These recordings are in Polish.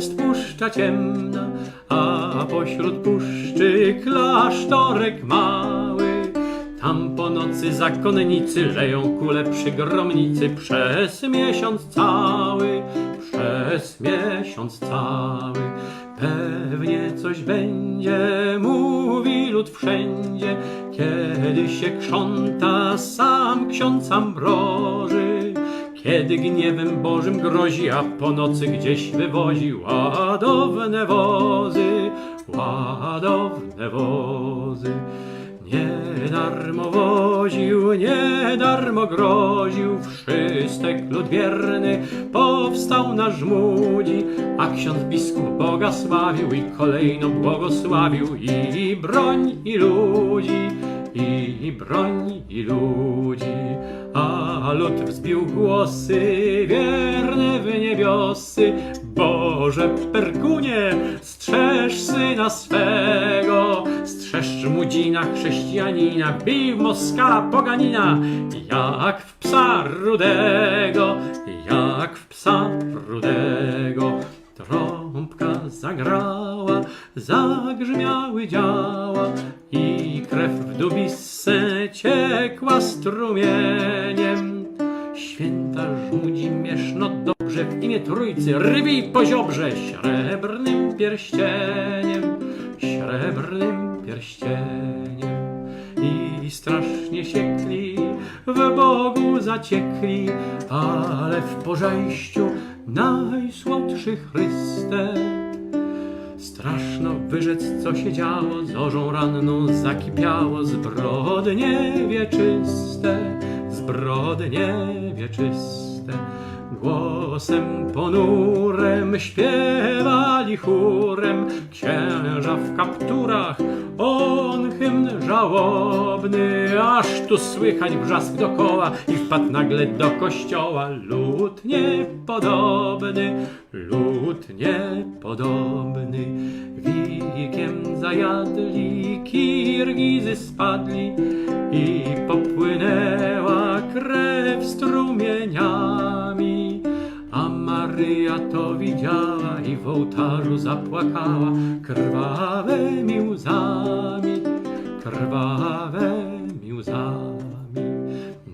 jest puszcza ciemna, a pośród puszczy klasztorek mały. Tam po nocy zakonnicy leją kule przy gromnicy przez miesiąc cały, przez miesiąc cały. Pewnie coś będzie, mówi lud wszędzie, kiedy się krząta sam ksiądz Ambroży. Kiedy gniewem Bożym grozi, a po nocy gdzieś wywozi ładowne wozy, ładowne wozy. Nie darmo woził, nie darmo groził, wszystek lud wierny powstał na żmudzi, a ksiądz biskup Boga sławił i kolejno błogosławił i broń i ludzi, i broń i ludzi. A lud wzbił głosy wierne w niebiosy, Boże Perkunie, strzeż syna swego, strzeż mudzina chrześcijanina, bij w Moskala poganina, jak w psa rudego, jak w psa rudego. Trąbka zagrała, zagrzmiały działa krew w dubisce ciekła strumieniem. Święta żmudzi mieszno dobrze w imię trójcy, rybij po ziobrze srebrnym pierścieniem, srebrnym pierścieniem. I strasznie siekli, w Bogu zaciekli, ale w pożejściu najsłodszy Chryste. Straszno wyrzec, co się działo, zorzą ranną zakipiało zbrodnie wieczyste, zbrodnie wieczyste. Głosem ponurem śpiewali chórem księża w kapturach, on hymn żałobny, aż tu słychać wrzask dokoła i wpadł nagle do kościoła lud niepodobny, lud niepodobny. Wikiem zajadli, kirgizy spadli i popłynęła krew strumieniami. A Maryja to widziała i w ołtarzu zapłakała krwawymi łzami, krwawymi łzami.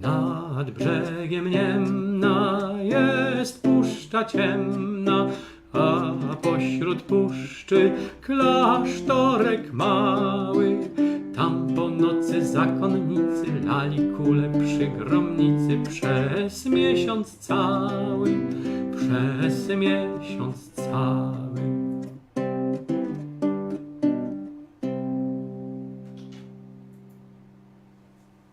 Nad brzegiem Niemna jest puszcza ciemna, a pośród puszczy klasztorek mały. Przez miesiąc cały, przez miesiąc cały.